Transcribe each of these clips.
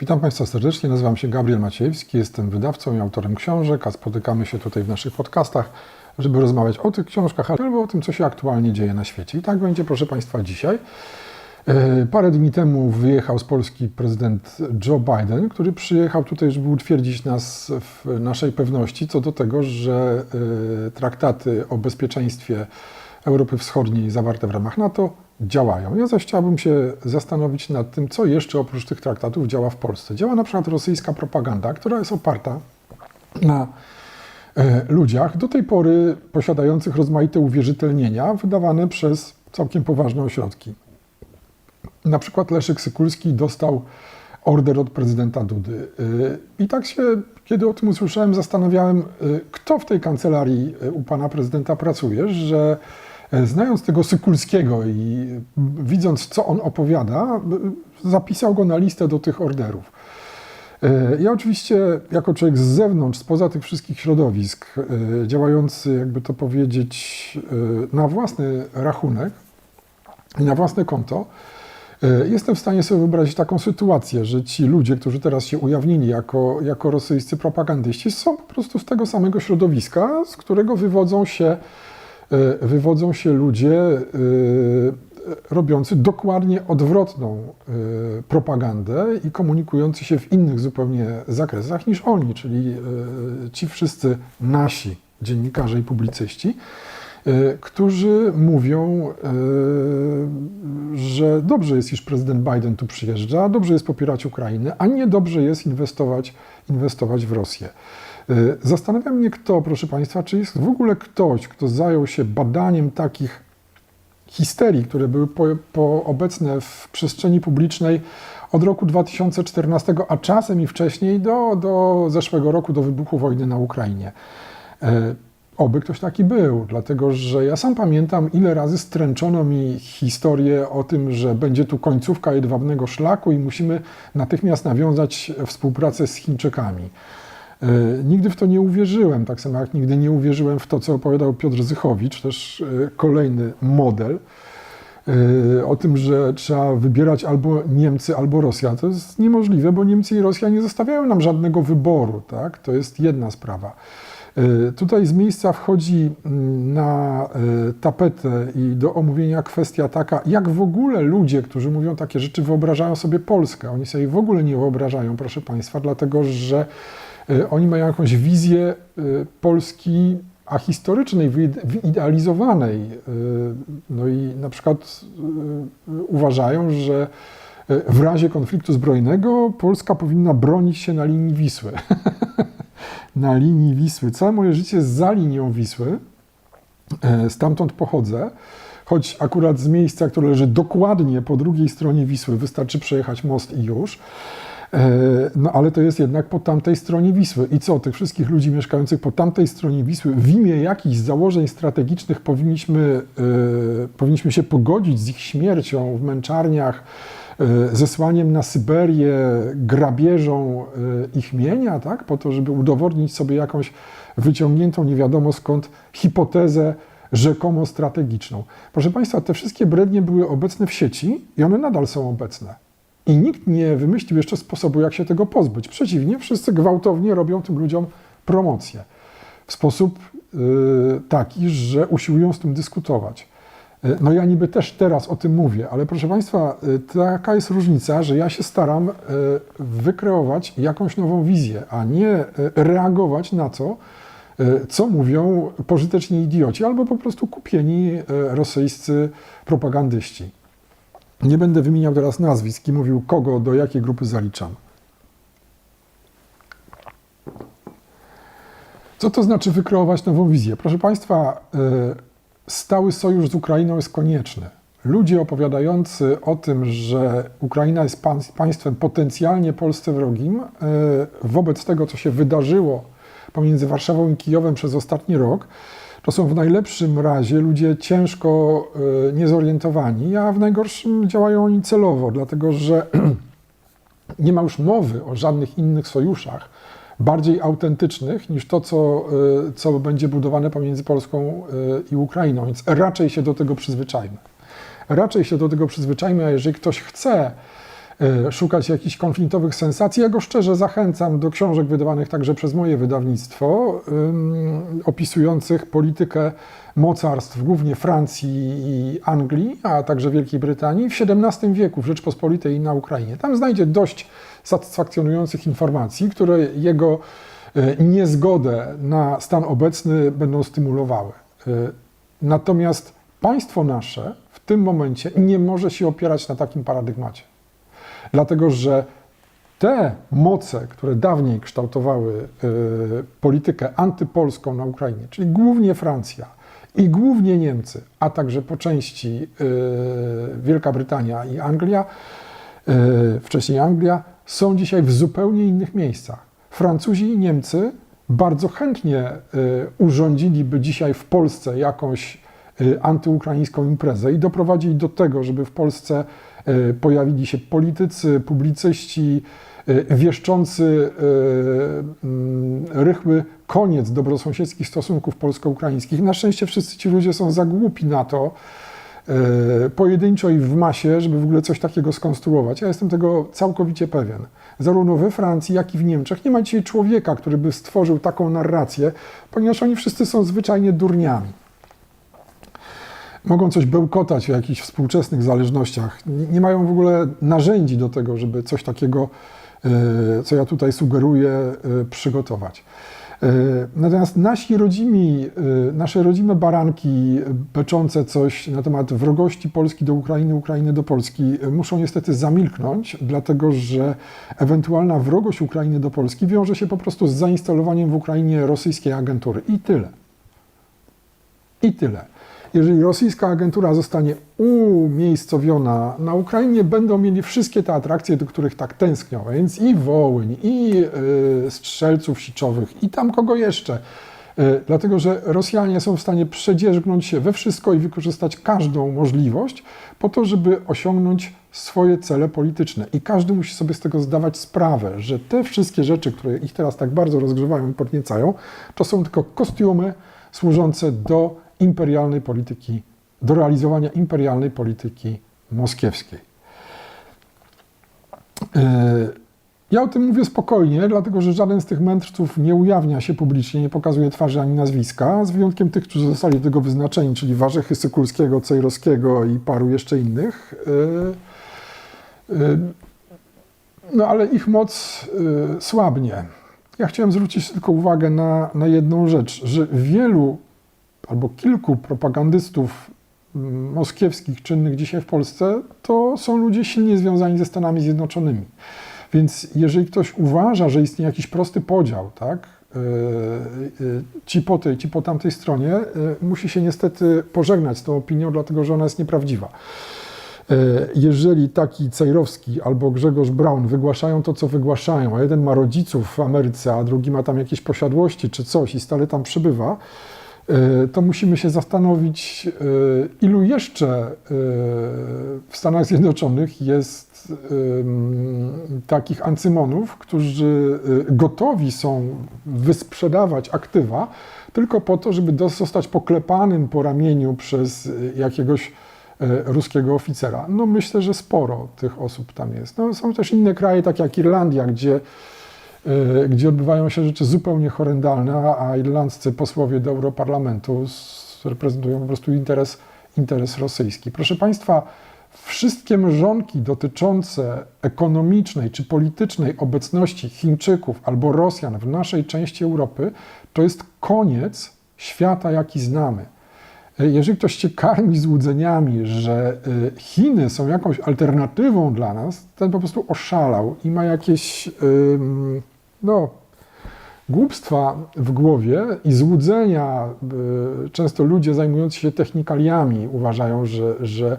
Witam Państwa serdecznie, nazywam się Gabriel Maciejewski, jestem wydawcą i autorem książek, a spotykamy się tutaj w naszych podcastach, żeby rozmawiać o tych książkach albo o tym, co się aktualnie dzieje na świecie. I tak będzie, proszę Państwa, dzisiaj. E, Parę dni temu wyjechał z Polski prezydent Joe Biden, który przyjechał tutaj, żeby utwierdzić nas w naszej pewności co do tego, że e, traktaty o bezpieczeństwie Europy Wschodniej zawarte w ramach NATO działają. Ja zaś chciałbym się zastanowić nad tym, co jeszcze oprócz tych traktatów działa w Polsce. Działa na przykład rosyjska propaganda, która jest oparta na e, ludziach do tej pory posiadających rozmaite uwierzytelnienia wydawane przez całkiem poważne ośrodki. Na przykład Leszek Sykulski dostał order od prezydenta Dudy. I tak się, kiedy o tym usłyszałem, zastanawiałem, kto w tej kancelarii u pana prezydenta pracuje, że znając tego Sykulskiego i widząc, co on opowiada, zapisał go na listę do tych orderów. Ja oczywiście, jako człowiek z zewnątrz, spoza tych wszystkich środowisk, działający, jakby to powiedzieć, na własny rachunek i na własne konto, Jestem w stanie sobie wyobrazić taką sytuację, że ci ludzie, którzy teraz się ujawnili jako, jako rosyjscy propagandyści, są po prostu z tego samego środowiska, z którego wywodzą się, wywodzą się ludzie robiący dokładnie odwrotną propagandę i komunikujący się w innych zupełnie zakresach niż oni, czyli ci wszyscy nasi dziennikarze i publicyści którzy mówią, że dobrze jest, iż prezydent Biden tu przyjeżdża, dobrze jest popierać Ukrainę, a nie dobrze jest inwestować, inwestować w Rosję. Zastanawia mnie kto, proszę Państwa, czy jest w ogóle ktoś, kto zajął się badaniem takich histerii, które były po, po obecne w przestrzeni publicznej od roku 2014, a czasem i wcześniej do, do zeszłego roku, do wybuchu wojny na Ukrainie. Oby ktoś taki był, dlatego że ja sam pamiętam, ile razy stręczono mi historię o tym, że będzie tu końcówka jedwabnego szlaku i musimy natychmiast nawiązać współpracę z Chińczykami. Nigdy w to nie uwierzyłem, tak samo jak nigdy nie uwierzyłem w to, co opowiadał Piotr Zychowicz, też kolejny model o tym, że trzeba wybierać albo Niemcy, albo Rosja. To jest niemożliwe, bo Niemcy i Rosja nie zostawiają nam żadnego wyboru. Tak? To jest jedna sprawa. Tutaj z miejsca wchodzi na tapetę i do omówienia kwestia taka, jak w ogóle ludzie, którzy mówią takie rzeczy, wyobrażają sobie Polskę. Oni sobie w ogóle nie wyobrażają, proszę Państwa, dlatego że oni mają jakąś wizję Polski ahistorycznej, wyidealizowanej. No i na przykład uważają, że w razie konfliktu zbrojnego Polska powinna bronić się na linii Wisły. na linii Wisły. Całe moje życie jest za linią Wisły. Stamtąd pochodzę, choć akurat z miejsca, które leży dokładnie po drugiej stronie Wisły, wystarczy przejechać most i już. No ale to jest jednak po tamtej stronie Wisły. I co, tych wszystkich ludzi mieszkających po tamtej stronie Wisły, w imię jakichś założeń strategicznych powinniśmy, powinniśmy się pogodzić z ich śmiercią w męczarniach, zesłaniem na Syberię, grabieżą ich mienia, tak? po to, żeby udowodnić sobie jakąś wyciągniętą nie wiadomo skąd hipotezę rzekomo strategiczną. Proszę Państwa, te wszystkie brednie były obecne w sieci i one nadal są obecne. I nikt nie wymyślił jeszcze sposobu, jak się tego pozbyć. Przeciwnie, wszyscy gwałtownie robią tym ludziom promocję w sposób yy, taki, że usiłują z tym dyskutować. No ja niby też teraz o tym mówię, ale proszę Państwa, taka jest różnica, że ja się staram wykreować jakąś nową wizję, a nie reagować na to, co mówią pożyteczni idioci albo po prostu kupieni rosyjscy propagandyści. Nie będę wymieniał teraz nazwisk i mówił, kogo do jakiej grupy zaliczam. Co to znaczy wykreować nową wizję? Proszę Państwa, stały sojusz z Ukrainą jest konieczny. Ludzie opowiadający o tym, że Ukraina jest państwem potencjalnie Polsce wrogim, wobec tego, co się wydarzyło pomiędzy Warszawą i Kijowem przez ostatni rok, to są w najlepszym razie ludzie ciężko niezorientowani, a w najgorszym działają oni celowo, dlatego że nie ma już mowy o żadnych innych sojuszach bardziej autentycznych niż to, co, co będzie budowane pomiędzy Polską i Ukrainą. Więc raczej się do tego przyzwyczajmy. Raczej się do tego przyzwyczajmy, a jeżeli ktoś chce e, szukać jakichś konfliktowych sensacji. Ja go szczerze zachęcam do książek wydawanych także przez moje wydawnictwo, opisujących politykę mocarstw, głównie Francji i Anglii, a także Wielkiej Brytanii w XVII wieku w Rzeczpospolitej i na Ukrainie. Tam znajdzie dość satysfakcjonujących informacji, które jego e, niezgodę na stan obecny będą stymulowały. E, Natomiast państwo nasze w tym momencie nie może się opierać na takim paradygmacie. Dlatego, że te moce, które dawniej kształtowały y, politykę antypolską na Ukrainie, czyli głównie Francja i głównie Niemcy, a także po części y, Wielka Brytania i Anglia, y, wcześniej Anglia, są dzisiaj w zupełnie innych miejscach. Francuzi i Niemcy bardzo chętnie urządziliby dzisiaj w Polsce jakąś antyukraińską imprezę i doprowadzili do tego, żeby w Polsce pojawili się politycy, publicyści, wieszczący rychły koniec dobrosąsiedzkich stosunków polsko-ukraińskich. Na szczęście wszyscy ci ludzie są za głupi na to, pojedynczo i w masie, żeby w ogóle coś takiego skonstruować. Ja jestem tego całkowicie pewien. Zarówno we Francji, jak i w Niemczech nie ma dzisiaj człowieka, który by stworzył taką narrację, ponieważ oni wszyscy są zwyczajnie durniami mogą coś bełkotać o jakichś współczesnych zależnościach. Nie mają w ogóle narzędzi do tego, żeby coś takiego, co ja tutaj sugeruję, przygotować. Natomiast nasi rodzimi, nasze rodzime baranki beczące coś na temat wrogości Polski do Ukrainy, Ukrainy do Polski muszą niestety zamilknąć, dlatego że ewentualna wrogość Ukrainy do Polski wiąże się po prostu z zainstalowaniem w Ukrainie rosyjskiej agentury. I tyle. I tyle jeżeli rosyjska agentura zostanie umiejscowiona na Ukrainie, będą mieli wszystkie te atrakcje, do których tak tęsknią, więc i Wołyń, i y, strzelców siczowych, i tam kogo jeszcze. Y, dlatego, że Rosjanie są w stanie przedzierzgnąć się we wszystko i wykorzystać każdą możliwość po to, żeby osiągnąć swoje cele polityczne. I każdy musi sobie z tego zdawać sprawę, że te wszystkie rzeczy, które ich teraz tak bardzo rozgrzewają i podniecają, to są tylko kostiumy służące do imperialnej polityki, do realizowania imperialnej polityki moskiewskiej. E, ja o tym mówię spokojnie, dlatego że żaden z tych mędrców nie ujawnia się publicznie, nie pokazuje twarzy ani nazwiska, z wyjątkiem tych, którzy zostali do tego wyznaczeni, czyli Warzechy Sykulskiego, Cejrowskiego i paru jeszcze innych. E, e, no ale ich moc słabnie. Ja chciałem zwrócić tylko uwagę na, na jedną rzecz, że wielu albo kilku propagandystów mm, moskiewskich czynnych dzisiaj w Polsce, to są ludzie silnie związani ze Stanami Zjednoczonymi. Więc jeżeli ktoś uważa, że istnieje jakiś prosty podział, tak, e, e, ci po tej, ci po tamtej stronie, e, musi się niestety pożegnać z tą opinią, dlatego że ona jest nieprawdziwa. Jeżeli taki Cejrowski albo Grzegorz Braun wygłaszają to, co wygłaszają, a jeden ma rodziców w Ameryce, a drugi ma tam jakieś posiadłości czy coś i stale tam przybywa, to musimy się zastanowić, e, ilu jeszcze e, w Stanach Zjednoczonych jest takich ancymonów, którzy gotowi są wysprzedawać aktywa tylko po to, żeby zostać poklepanym po ramieniu przez jakiegoś ruskiego oficera. No myślę, że sporo tych osób tam jest. No, są też inne kraje, takie jak Irlandia, gdzie E, gdzie odbywają się rzeczy zupełnie horrendalne, a irlandzcy posłowie do Europarlamentu reprezentują po prostu interes, interes rosyjski. Proszę Państwa, wszystkie mrzonki dotyczące ekonomicznej czy politycznej obecności Chińczyków albo Rosjan w naszej części Europy to jest koniec świata, jaki znamy. E, jeżeli ktoś cię karmi złudzeniami, że e, Chiny są jakąś alternatywą dla nas, ten po prostu oszalał i ma jakieś no, głupstwa w głowie i złudzenia. E, często ludzie zajmujący się technikaliami uważają, że, że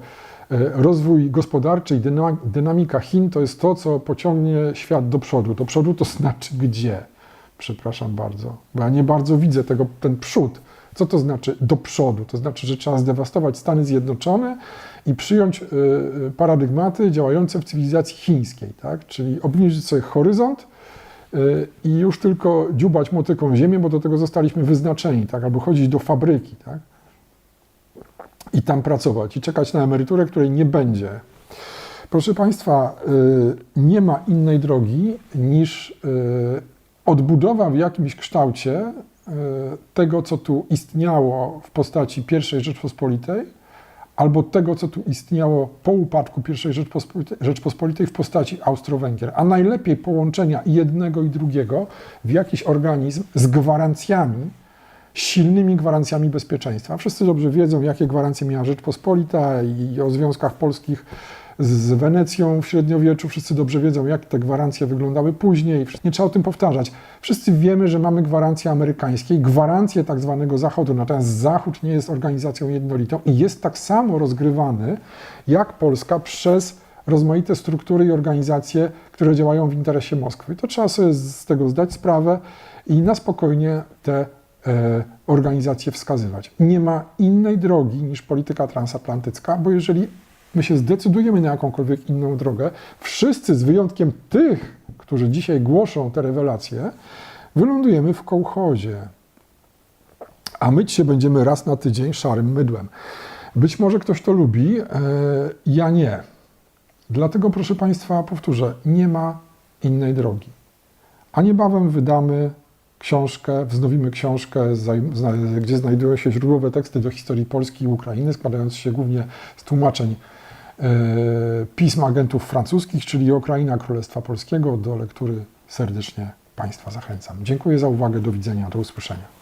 rozwój gospodarczy i dynamika Chin to jest to, co pociągnie świat do przodu. Do przodu to znaczy gdzie? Przepraszam bardzo, bo ja nie bardzo widzę tego, ten przód. Co to znaczy do przodu? To znaczy, że trzeba zdewastować Stany Zjednoczone i przyjąć y, y, paradygmaty działające w cywilizacji chińskiej, tak? czyli obniżyć sobie horyzont y, i już tylko dziubać motyką ziemię, bo do tego zostaliśmy wyznaczeni, tak? albo chodzić do fabryki tak? i tam pracować i czekać na emeryturę, której nie będzie. Proszę Państwa, y, nie ma innej drogi niż y, odbudowa w jakimś kształcie y, tego, co tu istniało w postaci I Rzeczpospolitej, albo tego, co tu istniało po upadku I Rzeczpospolitej, w postaci Austro-Węgier, a najlepiej połączenia jednego i drugiego w jakiś organizm z gwarancjami, silnymi gwarancjami bezpieczeństwa. Wszyscy dobrze wiedzą, jakie gwarancje miała Rzeczpospolita i o związkach polskich z Wenecją w średniowieczu. Wszyscy dobrze wiedzą, jak te gwarancje wyglądały później. Nie trzeba o tym powtarzać. Wszyscy wiemy, że mamy gwarancje amerykańskie, gwarancje tak zwanego Zachodu. Natomiast Zachód nie jest organizacją jednolitą i jest tak samo rozgrywany jak Polska przez rozmaite struktury i organizacje, które działają w interesie Moskwy. To trzeba sobie z tego zdać sprawę i na spokojnie te e, organizacje wskazywać. Nie ma innej drogi niż polityka transatlantycka, bo jeżeli my się zdecydujemy na jakąkolwiek inną drogę, wszyscy z wyjątkiem tych, którzy dzisiaj głoszą te rewelacje, wylądujemy w kołchozie. A myć się będziemy raz na tydzień szarym mydłem. Być może ktoś to lubi, e, ja nie. Dlatego, proszę Państwa, powtórzę, nie ma innej drogi. A niebawem wydamy książkę, wznowimy książkę, gdzie znajdują się źródłowe teksty do historii Polski i Ukrainy, składające się głównie z tłumaczeń pism agentów francuskich, czyli Ukraina Królestwa Polskiego. Do lektury serdecznie Państwa zachęcam. Dziękuję za uwagę, do widzenia, do usłyszenia.